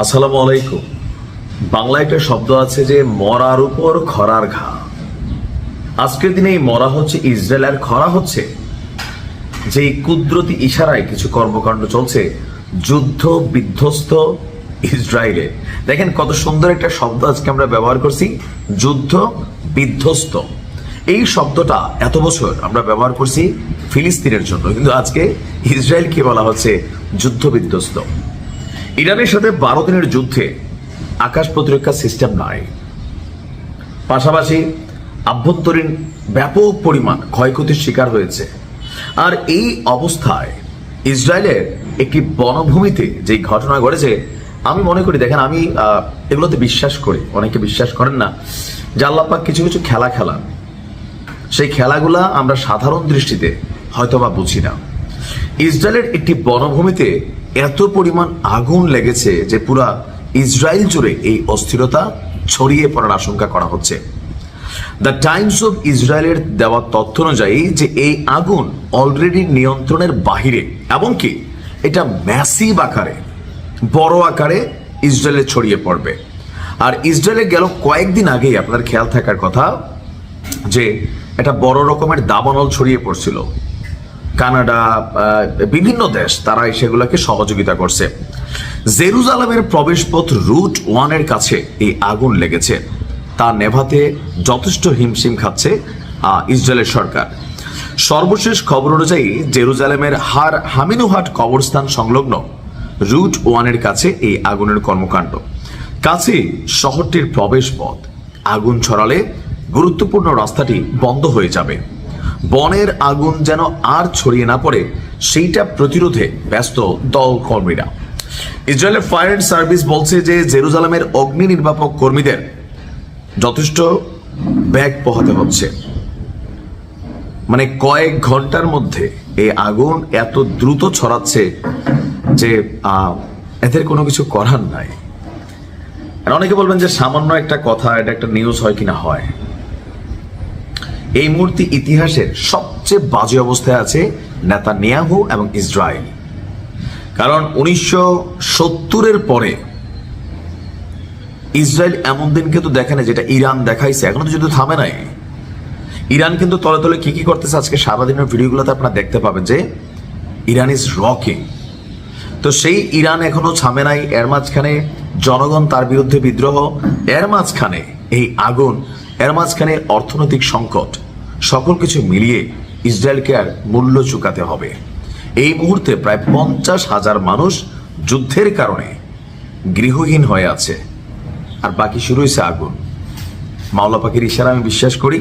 আসসালামু আলাইকুম। বাংলায় একটা শব্দ আছে যে মরার উপর খরার ঘা। আজকের দিনে এই মরা হচ্ছে ইসরায়েল আর খরা হচ্ছে। যে কুদরতি ইশারায় কিছু কর্মকাণ্ড চলছে, যুদ্ধ বিধ্বস্ত ইসরায়েলে। দেখেন কত সুন্দর একটা শব্দ আজকে আমরা ব্যবহার করছি, যুদ্ধ বিধ্বস্ত। এই শব্দটা এত বছর আমরা ব্যবহার করছি ফিলিস্তিনের জন্য, কিন্তু আজকে ইসরায়েলকে বলা হচ্ছে যুদ্ধ বিধ্বস্ত। ইরানের সাথে বারো দিনের যুদ্ধে আকাশ প্রতিরক্ষা সিস্টেম নাই। পাশাপাশি আভ্যন্তরীণ ব্যাপক পরিমাণ ক্ষয়ক্ষতির শিকার হয়েছে। আর এই অবস্থায় ইসরায়েলের একটি বনভূমিতে যে ঘটনা ঘটেছে, আমি মনে করি, দেখেন, আমি এগুলোতে বিশ্বাস করি, অনেকে বিশ্বাস করেন না, যে আল্লাপাক কিছু কিছু খেলা খেলান। সেই খেলাগুলা আমরা সাধারণ দৃষ্টিতে হয়তোবা বুঝি না। ইসরায়েলের একটি বনভূমিতে এত পরিমাণ আগুন লেগেছে যে পুরা ইসরায়েল জুড়ে এই অস্থিরতা ছড়িয়ে পড়ার আশঙ্কা করা হচ্ছে। দ্য টাইমস অফ ইসরায়েলের দেওয়া তথ্য অনুযায়ী যে এই আগুন অলরেডি নিয়ন্ত্রণের বাহিরে এমনকি এটা ম্যাসিভ আকারে, বড় আকারে ইসরায়েলে ছড়িয়ে পড়বে। আর ইসরায়েলে গেল কয়েকদিন আগেই আপনার খেয়াল থাকার কথা, যে একটা বড় রকমের দাবানল ছড়িয়ে পড়ছিল। কানাডা বিভিন্ন দেশ তারা সেগুলোকে সহযোগিতা করছে। জেরুজালেমের প্রবেশপথ রুট ওয়ানের কাছে এই আগুন লেগেছে। তা নেভাতে যথেষ্ট হিমশিম খাচ্ছে ইসরায়েলের সরকার। সর্বশেষ খবর অনুযায়ী জেরুজালেমের হার হামিনুহাট কবরস্থান সংলগ্ন রুট ওয়ানের কাছে এই আগুনের কর্মকাণ্ড। কাছে শহরটির প্রবেশপথ। আগুন ছড়ালে গুরুত্বপূর্ণ রাস্তাটি বন্ধ হয়ে যাবে। বনের আগুন যেন আর ছড়িয়ে না পড়ে, সেইটা প্রতিরোধে ব্যস্ত দল কর্মীরা। ইসরায়েলের ফায়ার অ্যান্ড সার্ভিস বলছে যে জেরুজালেমের অগ্নি নির্বাপক কর্মীদের যথেষ্ট ব্যাগ পোহাতে হচ্ছে। মানে কয়েক ঘণ্টার মধ্যে এই আগুন এত দ্রুত ছড়াচ্ছে যে এদের কোনো কিছু করার নাই। অনেকে বলবেন যে সামান্য একটা কথা, এটা একটা নিউজ হয় কিনা হয়। এই মুহূর্তে ইতিহাসের সবচেয়ে বাজে অবস্থায় আছে নেতা নিয়াহু এবং ইসরায়েল। কারণ উনিশশো সত্তরের পরে ইসরায়েল এমন দিন কিন্তু দেখে না যেটা ইরান দেখাইছে। এখনও তো যুদ্ধ থামে নাই। ইরান কিন্তু তলে তলে কি কি করতেছে আজকে সারাদিনের ভিডিওগুলোতে আপনারা দেখতে পাবেন যে ইরান ইজ রকিং তো সেই ইরান এখনও থামে নাই। এর মাঝখানে জনগণ তার বিরুদ্ধে বিদ্রোহ। এর মাঝখানে এই আগুন এর মাঝখানে অর্থনৈতিক সংকট, সকল কিছু মিলিয়ে ইসরায়েলকে আর মূল্য চুকাতে হবে। এই মুহূর্তে প্রায় পঞ্চাশ হাজার মানুষ যুদ্ধের কারণে গৃহহীন হয়ে আছে। আর বাকি শুরু হয়েছে আগুন। মাওলা পাখির ইশারা আমি বিশ্বাস করি।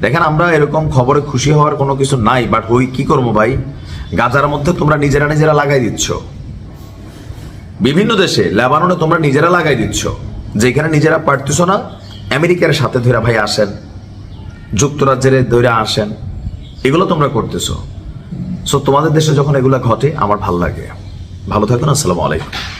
দেখেন, আমরা এরকম খবরে খুশি হওয়ার কোনো কিছু নাই বাট হই কি করব ভাই? গাজার মধ্যে তোমরা নিজেরা নিজেরা লাগাই দিচ্ছ। বিভিন্ন দেশে, লেবাননে তোমরা নিজেরা লাগাই দিচ্ছ। যেখানে নিজেরা পারতেছ না আমেরিকার সাথে ধৈরা ভাই আসেন, যুক্তরাজ্যের ধৈরা আসেন, এগুলো তোমরা করতেছো। সো তোমাদের দেশে যখন এগুলো ঘটে, আমার ভালো লাগে। ভালো থাকুন আসসালামু আলাইকুম।